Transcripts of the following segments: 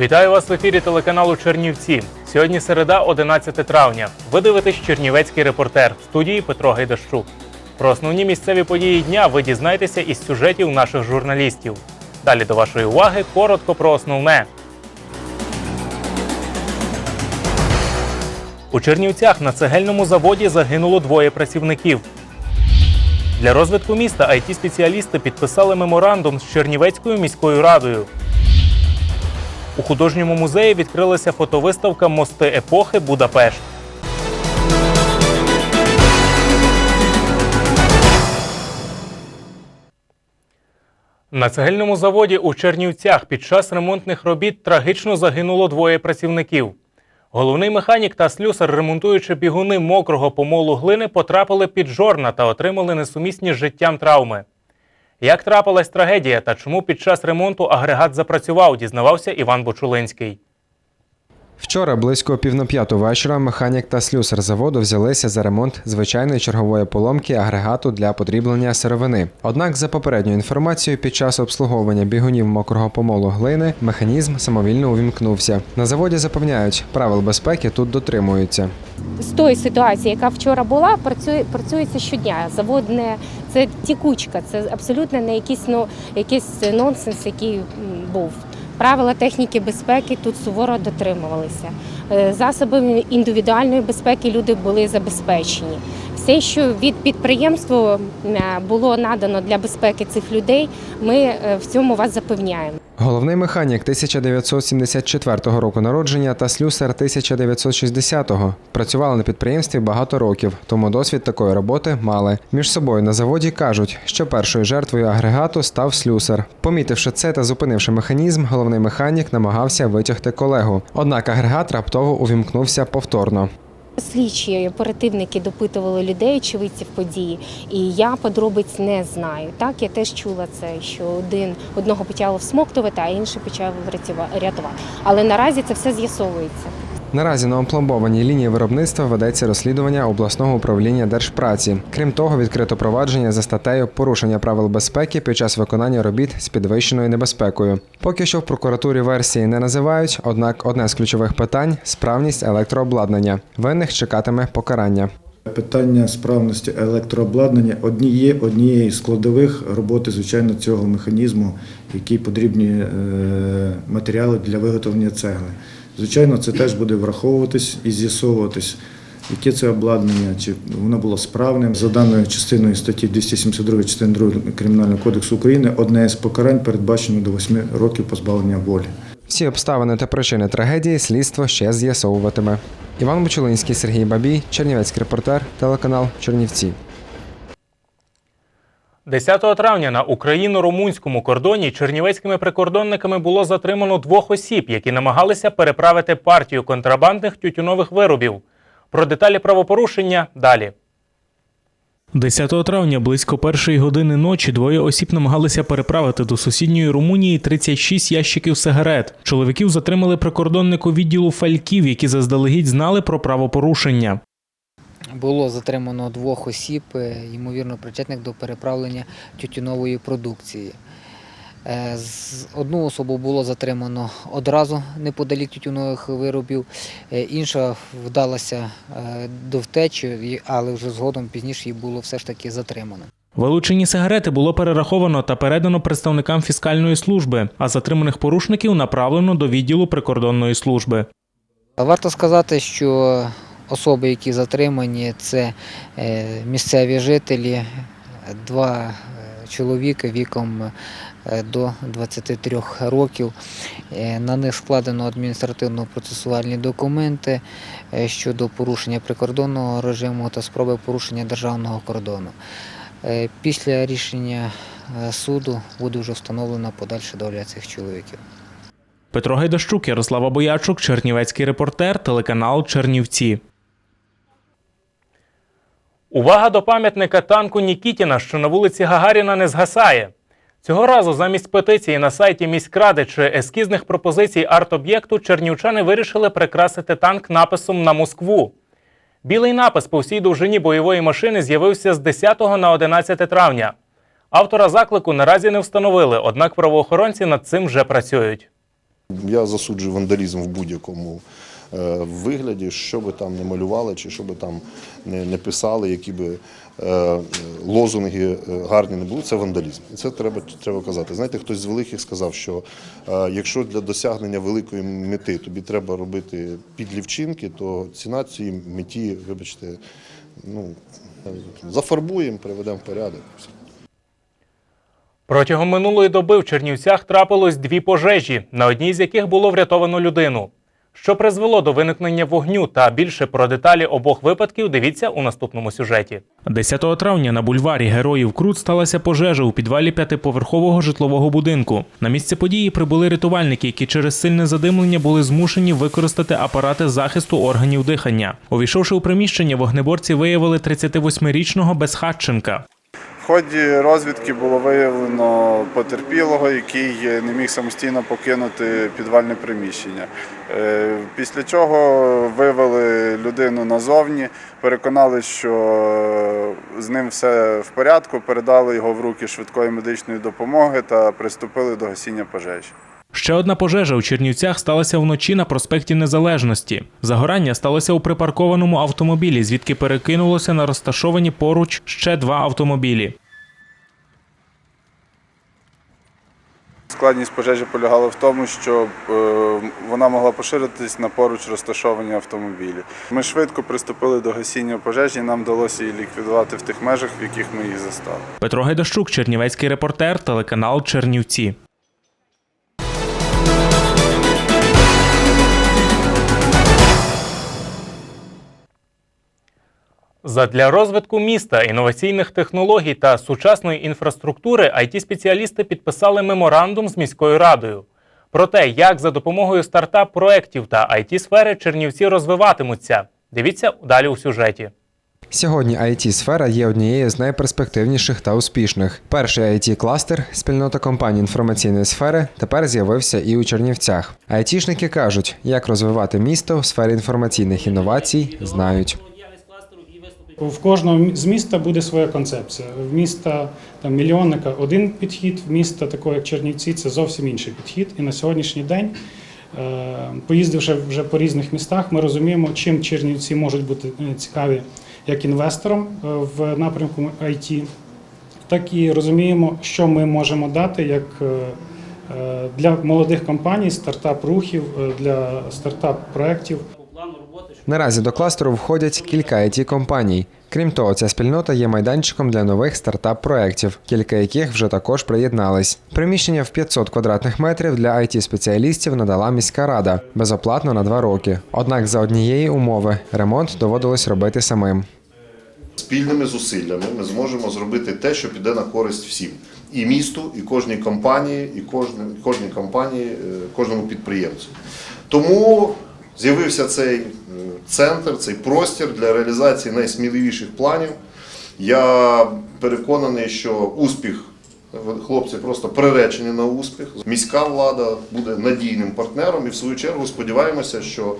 Вітаю вас в ефірі телеканалу Чернівці. Сьогодні середа, 11 травня. Ви дивитесь Чернівецький репортер в студії Петро Гайдащук. Про основні місцеві події дня ви дізнаєтеся із сюжетів наших журналістів. Далі до вашої уваги коротко про основне. У Чернівцях на цегельному заводі загинуло двоє працівників. Для розвитку міста it спеціалісти підписали меморандум з Чернівецькою міською радою. У художньому музеї відкрилася фотовиставка Мости епохи Будапешт. На цегельному заводі у Чернівцях під час ремонтних робіт трагічно загинуло двоє працівників. Головний механік та слюсар, ремонтуючи бігуни мокрого помолу глини, потрапили під жорна та отримали несумісні з життям травми. Як трапилась трагедія та чому під час ремонту агрегат запрацював, дізнавався Іван Бочулинський. Вчора близько пів на п'яту вечора механік та слюсар заводу взялися за ремонт звичайної чергової поломки агрегату для подріблення сировини. Однак, за попередньою інформацією, під час обслуговування бігунів мокрого помолу глини механізм самовільно увімкнувся. На заводі запевняють, правил безпеки тут дотримуються. з тої ситуації, яка вчора була, працює працюється щодня. Завод не це тікучка, це абсолютно не якийсь ну якийсь нонсенс, який був. Правила техніки безпеки тут суворо дотримувалися. Засоби індивідуальної безпеки люди були забезпечені. Все, що від підприємства е, було надано для безпеки цих людей, ми е, в цьому вас запевняємо. Головний механік 1974 року народження та слюсар 1960-го. Працювали на підприємстві багато років, тому досвід такої роботи мали. Між собою на заводі кажуть, що першою жертвою агрегату став слюсар. Помітивши це та зупинивши механізм, головний механік намагався витягти колегу. Однак агрегат раптово увімкнувся повторно. Слідчі і оперативники допитували людей, очевидців події, і я подробиць не знаю. Так, я теж чула це, що один одного почало всмоктувати, а інший почав рятувати. Але наразі це все з'ясовується. Наразі на опломбованій лінії виробництва ведеться розслідування обласного управління держпраці. Крім того, відкрито провадження за статтею порушення правил безпеки під час виконання робіт з підвищеною небезпекою. Поки що в прокуратурі версії не називають, однак одне з ключових питань справність електрообладнання. Винних чекатиме покарання. Питання справності електрообладнання одні є однією з складових роботи, звичайно, цього механізму, який потрібні е, матеріали для виготовлення цегли. Звичайно, це теж буде враховуватись і з'ясовуватись, яке це обладнання, чи воно було справним. За даною частиною статті 272 частини 2 Кримінального кодексу України, одне з покарань передбачено до 8 років позбавлення волі. Всі обставини та причини трагедії слідство ще з'ясовуватиме. Іван Бучулинський, Сергій Бабій, Чернівецький репортер, телеканал Чернівці. 10 травня на україно-румунському кордоні чернівецькими прикордонниками було затримано двох осіб, які намагалися переправити партію контрабандних тютюнових виробів. Про деталі правопорушення далі. 10 травня близько першої години ночі двоє осіб намагалися переправити до сусідньої Румунії 36 ящиків сигарет. Чоловіків затримали прикордоннику відділу фальків, які заздалегідь знали про правопорушення. Було затримано двох осіб, е, ймовірно, причетних до переправлення тютюнової продукції. Е, Одну особу було затримано одразу неподалік тютюнових виробів, е, інша вдалася до втечі, але вже згодом пізніше її було все ж таки затримано. Вилучені сигарети було перераховано та передано представникам фіскальної служби, а затриманих порушників направлено до відділу прикордонної служби. Варто сказати, що особи, які затримані, це е, місцеві жителі, два е, чоловіки віком е, до 23 років. На них складено адміністративно-процесуальні документи щодо порушення прикордонного режиму та спроби порушення державного кордону. Після рішення суду буде вже встановлена подальша доля цих чоловіків. Петро Гайдащук, Ярослава Боячук, Чернівецький репортер, телеканал Чернівці. Увага до пам'ятника танку Нікітіна, що на вулиці Гагаріна не згасає. Цього разу замість петиції на сайті міськради чи ескізних пропозицій арт-об'єкту чернівчани вирішили прикрасити танк написом на Москву. Білий напис по всій довжині бойової машини з'явився з 10 на 11 травня. Автора заклику наразі не встановили, однак правоохоронці над цим вже працюють. Я засуджую вандалізм в будь-якому е, вигляді, що би там не малювали, чи що би там не, писали, які би е, лозунги е, гарні не були, це вандалізм. І це треба, треба казати. Знаєте, хтось з великих сказав, що якщо для досягнення великої мети тобі треба робити підлівчинки, то ціна цій меті, вибачте, ну, зафарбуємо, приведемо в порядок. Протягом минулої доби в Чернівцях трапилось дві пожежі, на одній з яких було врятовано людину. Що призвело до виникнення вогню та більше про деталі обох випадків дивіться у наступному сюжеті. 10 травня на бульварі Героїв Крут сталася пожежа у підвалі п'ятиповерхового житлового будинку. На місце події прибули рятувальники, які через сильне задимлення були змушені використати апарати захисту органів дихання. Увійшовши у приміщення, вогнеборці виявили 38-річного безхатченка. Ході розвідки було виявлено потерпілого, який не міг самостійно покинути підвальне приміщення. Е, Після чого вивели людину назовні, переконали, що з ним все в порядку, передали його в руки швидкої медичної допомоги та приступили до гасіння пожежі. Ще одна пожежа у Чернівцях сталася вночі на проспекті Незалежності. Загорання сталося у припаркованому автомобілі, звідки перекинулося на розташовані поруч ще два автомобілі. Складність пожежі полягала в тому, що е, вона могла поширитись на поруч розташовані автомобілі. Ми швидко приступили до гасіння пожежі, нам вдалося її ліквідувати в тих межах, в яких ми їх застали. Петро Гайдащук, Чернівецький репортер, телеканал Чернівці. Задля розвитку міста, інноваційних технологій та сучасної інфраструктури IT-спеціалісти підписали меморандум з міською радою. Про те, як за допомогою стартап-проєктів та IT-сфери Чернівці розвиватимуться. Дивіться далі у сюжеті. Сьогодні it сфера є однією з найперспективніших та успішних. Перший it кластер спільнота компаній інформаційної сфери тепер з'явився і у Чернівцях. Айтішники кажуть, як розвивати місто в сфері інформаційних інновацій, знають. В кожного з міста буде своя концепція. В міста там мільйонника один підхід, в міста такого як Чернівці, це зовсім інший підхід. І на сьогоднішній день, е, поїздивши вже по різних містах, ми розуміємо, чим Чернівці можуть бути е, цікаві як інвесторам е, в напрямку IT, так і розуміємо, що ми можемо дати як для молодих компаній, стартап-рухів, е, для стартап-проєктів. Наразі до кластеру входять кілька it компаній. Крім того, ця спільнота є майданчиком для нових стартап-проєктів, кілька яких вже також приєднались. Приміщення в 500 квадратних метрів для it спеціалістів надала міська рада безоплатно на два роки. Однак за однієї умови ремонт доводилось робити самим. Спільними зусиллями ми зможемо зробити те, що піде на користь всім. І місту, і кожній компанії, і кожній, кожній компанії, е, кожному підприємцю. Тому з'явився цей е, центр, цей простір для реалізації найсміливіших планів. Я переконаний, що успіх хлопці просто приречені на успіх. Міська влада буде надійним партнером, і в свою чергу сподіваємося, що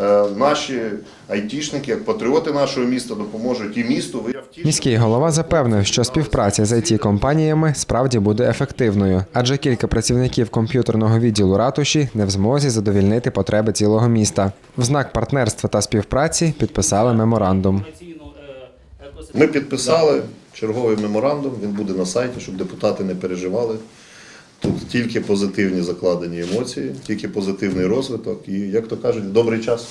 е, наші айтішники, як патріоти нашого міста, допоможуть і місту. Міський голова запевнив, що співпраця з it компаніями справді буде ефективною, адже кілька працівників комп'ютерного відділу ратуші не в змозі задовільнити потреби цілого міста. В знак партнерства та співпраці підписали меморандум. Ми підписали черговий меморандум, він буде на сайті, щоб депутати не переживали. Тут тільки позитивні закладені емоції, тільки позитивний розвиток і, як то кажуть, добрий час.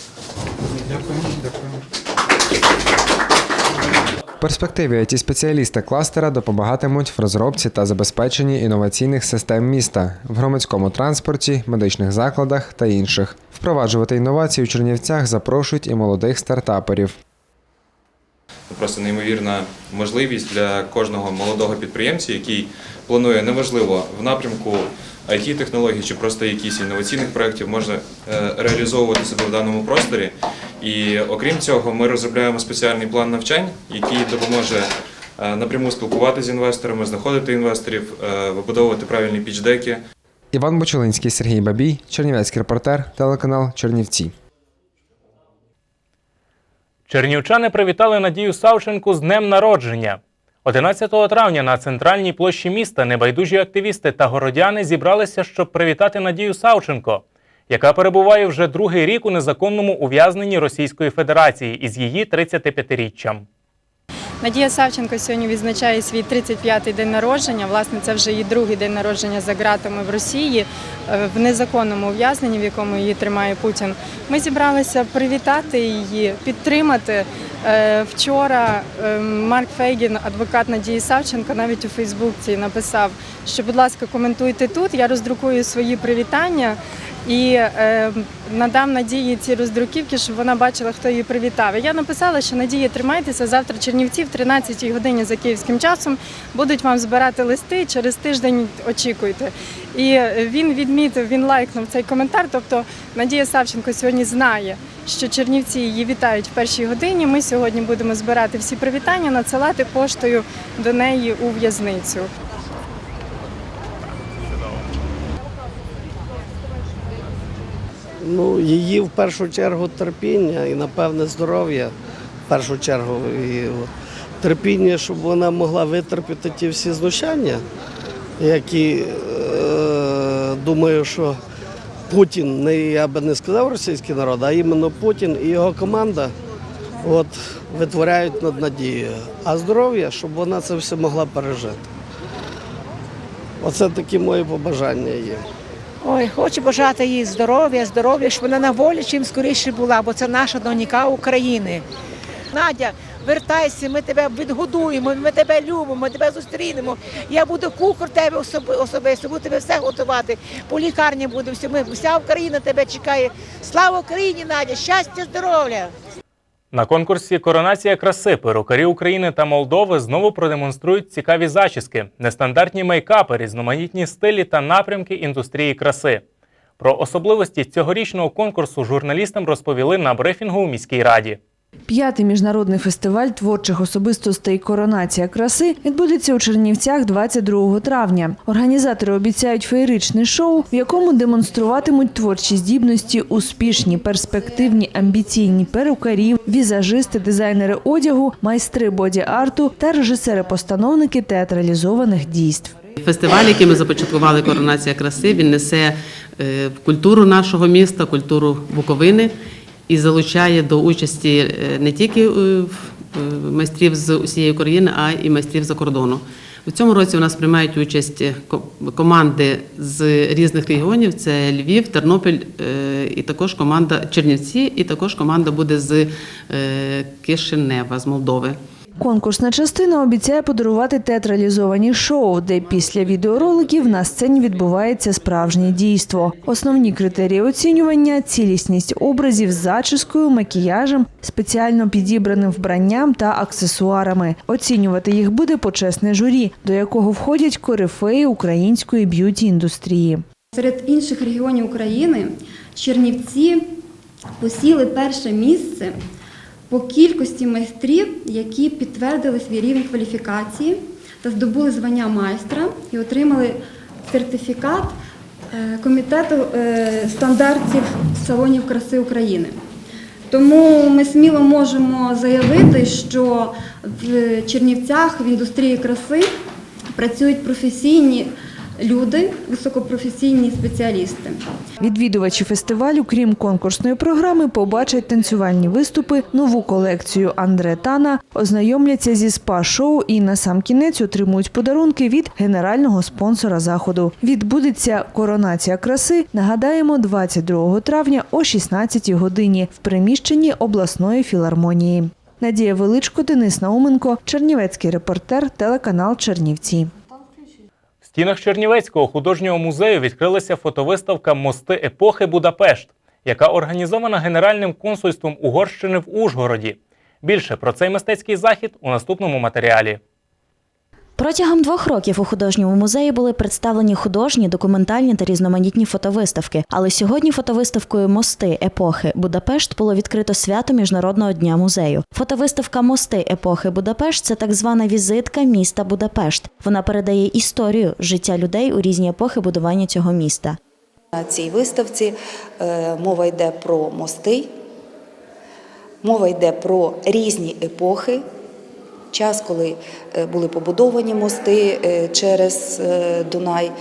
В перспективі it спеціалісти кластера допомагатимуть в розробці та забезпеченні інноваційних систем міста в громадському транспорті, медичних закладах та інших. Впроваджувати інновації у Чернівцях запрошують і молодих стартаперів. Просто неймовірна можливість для кожного молодого підприємця, який планує неважливо в напрямку it технологій чи просто якісь інноваційних проєктів, може реалізовувати себе в даному просторі. І окрім цього, ми розробляємо спеціальний план навчань, який допоможе е, напряму спілкуватися з інвесторами, знаходити інвесторів, е, вибудовувати правильні пічдеки. Іван Бочулинський, Сергій Бабій, Чернівецький репортер, телеканал Чернівці. Чернівчани привітали Надію Савченку з днем народження. 11 травня на центральній площі міста небайдужі активісти та городяни зібралися, щоб привітати Надію Савченко, яка перебуває вже другий рік у незаконному ув'язненні Російської Федерації із її 35-річчям. Надія Савченко сьогодні відзначає свій 35-й день народження. Власне, це вже її другий день народження за ґратами в Росії е, в незаконному ув'язненні, в якому її тримає Путін. Ми зібралися привітати її, підтримати. Е, Вчора е, Марк Фейгін, адвокат Надії Савченко, навіть у Фейсбуці написав, що, будь ласка, коментуйте тут. Я роздрукую свої привітання. І е, надам Надії ці роздруківки, щоб вона бачила, хто її привітав. Я написала, що Надія, тримайтеся завтра Чернівці в 13 годині за київським часом будуть вам збирати листи. Через тиждень очікуйте. І він відмітив, він лайкнув цей коментар. Тобто Надія Савченко сьогодні знає, що Чернівці її вітають в першій годині. Ми сьогодні будемо збирати всі привітання, надсилати поштою до неї у в'язницю. Ну, її в першу чергу терпіння і, напевне, здоров'я. В першу чергу і от, терпіння, щоб вона могла витерпіти ті всі знущання, які е, думаю, що Путін, не я би не сказав російський народ, а іменно Путін і його команда от, витворяють над надією. А здоров'я, щоб вона це все могла пережити. Оце такі мої побажання є. Ой, хочу бажати їй здоров'я, здоров'я, щоб вона на волі чим скоріше була, бо це наша донька України. Надя, вертайся, ми тебе відгодуємо, ми тебе любимо, ми тебе зустрінемо. Я буду кухар тебе особи- особисто, буду тебе все готувати. По лікарні все, ми, вся Україна тебе чекає. Слава Україні, Надя! Щастя, здоров'я! На конкурсі Коронація краси перукарі України та Молдови знову продемонструють цікаві зачіски, нестандартні мейкапи, різноманітні стилі та напрямки індустрії краси. Про особливості цьогорічного конкурсу журналістам розповіли на брифінгу у міській раді. П'ятий міжнародний фестиваль творчих особистостей Коронація краси відбудеться у Чернівцях 22 травня. Організатори обіцяють феєричне шоу, в якому демонструватимуть творчі здібності успішні, перспективні, амбіційні перукарі, візажисти, дизайнери одягу, майстри боді-арту та режисери-постановники театралізованих дійств. Фестиваль, який ми започаткували Коронація краси, він несе е, культуру нашого міста, культуру Буковини і залучає до участі е, не тільки е, е, майстрів з усієї України, а й майстрів за кордону. У цьому році у нас приймають участь ко- команди з різних регіонів: це Львів, Тернопіль, і також команда Чернівці, і також команда буде з Кишинева, з Молдови. Конкурсна частина обіцяє подарувати театралізовані шоу, де після відеороликів на сцені відбувається справжнє дійство. Основні критерії оцінювання цілісність образів з зачіскою, макіяжем, спеціально підібраним вбранням та аксесуарами. Оцінювати їх буде почесне журі, до якого входять корифеї української б'юті індустрії. Серед інших регіонів України Чернівці посіли перше місце по кількості майстрів, які підтвердили свій рівень кваліфікації та здобули звання майстра і отримали сертифікат е, комітету е, стандартів салонів краси України. Тому ми сміло можемо заявити, що в Чернівцях в індустрії краси працюють професійні люди, високопрофесійні спеціалісти. Відвідувачі фестивалю, крім конкурсної програми, побачать танцювальні виступи, нову колекцію Андре Тана, ознайомляться зі спа-шоу і на сам кінець отримують подарунки від генерального спонсора заходу. Відбудеться коронація краси. Нагадаємо, 22 травня о 16 годині в приміщенні обласної філармонії. Надія Величко, Денис Науменко, Чернівецький репортер, телеканал Чернівці. Стінах Чернівецького художнього музею відкрилася фотовиставка Мости епохи Будапешт, яка організована Генеральним консульством Угорщини в Ужгороді. Більше про цей мистецький захід у наступному матеріалі. Протягом двох років у художньому музеї були представлені художні, документальні та різноманітні фотовиставки. Але сьогодні фотовиставкою Мости епохи Будапешт було відкрито свято Міжнародного дня музею. Фотовиставка Мости епохи Будапешт це так звана візитка міста Будапешт. Вона передає історію життя людей у різні епохи будування цього міста. На цій виставці е, мова йде про мости, мова йде про різні епохи. Час, коли е, були побудовані мости е, через е, Дунай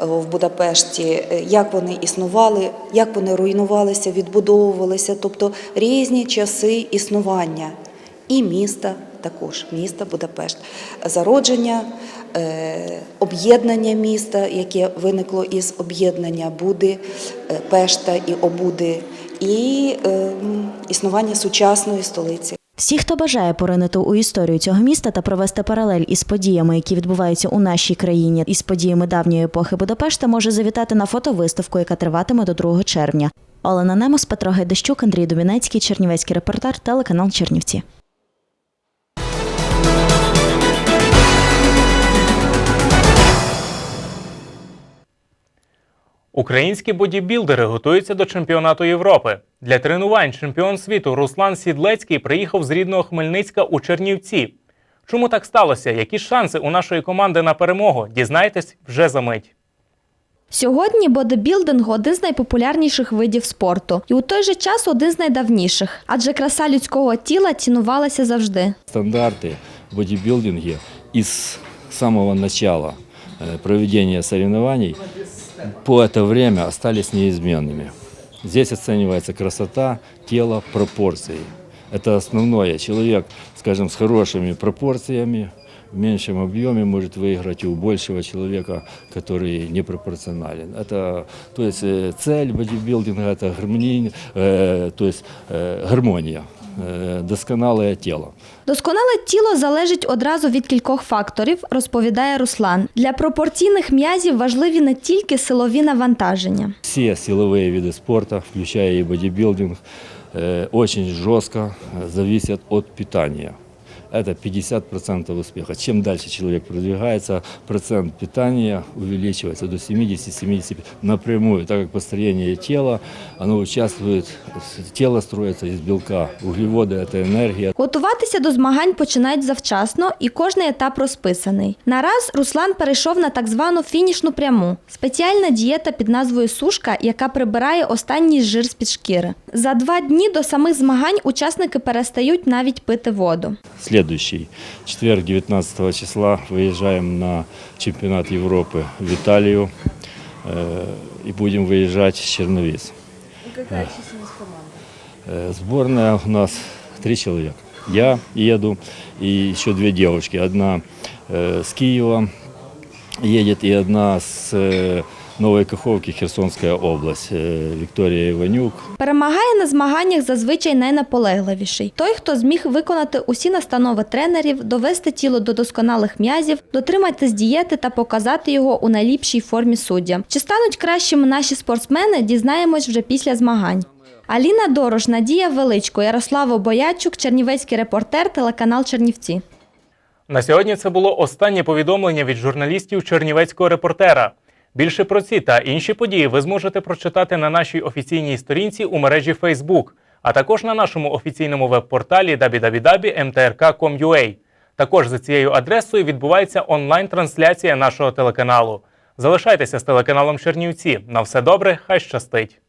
в Будапешті, як вони існували, як вони руйнувалися, відбудовувалися, тобто різні часи існування і міста також, міста Будапешт. Зародження, об'єднання міста, яке виникло із об'єднання Буди, Пешта і Обуди, і е, існування сучасної столиці. Всі, хто бажає поринути у історію цього міста та провести паралель із подіями, які відбуваються у нашій країні, із подіями давньої епохи Будапешта, може завітати на фотовиставку, яка триватиме до 2 червня. Олена Немос, Петро Гайдащук, Андрій Дубінецький, Чернівецький репортер, телеканал Чернівці. Українські бодібілдери готуються до чемпіонату Європи. Для тренувань чемпіон світу Руслан Сідлецький приїхав з рідного Хмельницька у Чернівці. Чому так сталося? Які шанси у нашої команди на перемогу? Дізнайтесь вже за мить. Сьогодні бодибілдинг один з найпопулярніших видів спорту, і у той же час один з найдавніших, адже краса людського тіла цінувалася завжди. стандарты в бодибилдинге из самого начала э, проведения соревнований по это время остались неизменными. Здесь оценивается красота тела, пропорции. Это основное. Человек, скажем, с хорошими пропорциями, в меньшем объеме может выиграть у большего человека, который непропорционален. Это, то есть э, цель бодибилдинга – это гармония, э, то есть э, гармония, э, досконалое тело. Досконале тіло залежить одразу від кількох факторів, розповідає Руслан. Для пропорційних м'язів важливі не тільки силові навантаження. Все силовые виды спорта, включая и бодибилдинг, э, очень жестко э, зависят от питания. Это 50% успеха. Чем дальше человек продвигается, процент питания увеличивается до 70-75 напрямую, так как построение тела, оно участвует, тело строится из белка, углеводы – это энергия, Готуватися до змагань починають завчасно, і кожний етап розписаний. Нараз Руслан перейшов на так звану фінішну пряму спеціальна дієта під назвою сушка, яка прибирає останній жир з під шкіри. За два дні до самих змагань учасники перестають навіть пити воду. Следующий четверг, 19 числа, выезжаем на чемпионат Европы в Италию э, и будем выезжать с Черновиц. Какая численность команды? Сборная у нас три человека. Я еду и еще две девушки. Одна э, с Киева едет и одна с Новой Каховки, Херсонская область, э, Виктория Иванюк. Перемагає на змаганнях зазвичай найнаполегливіший. Той, хто зміг виконати усі настанови тренерів, довести тіло до досконалих м'язів, дотриматись дієти та показати його у найліпшій формі суддям. Чи стануть кращими наші спортсмени, дізнаємось вже після змагань. Аліна Дорош, Надія Величко, Ярослава Боячук, Чернівецький репортер, телеканал Чернівці. На сьогодні це було останнє повідомлення від журналістів Чернівецького репортера. Більше про ці та інші події ви зможете прочитати на нашій офіційній сторінці у мережі Facebook, а також на нашому офіційному веб-порталі www.mtrk.com.ua. Також за цією адресою відбувається онлайн-трансляція нашого телеканалу. Залишайтеся з телеканалом Чернівці. На все добре, хай щастить!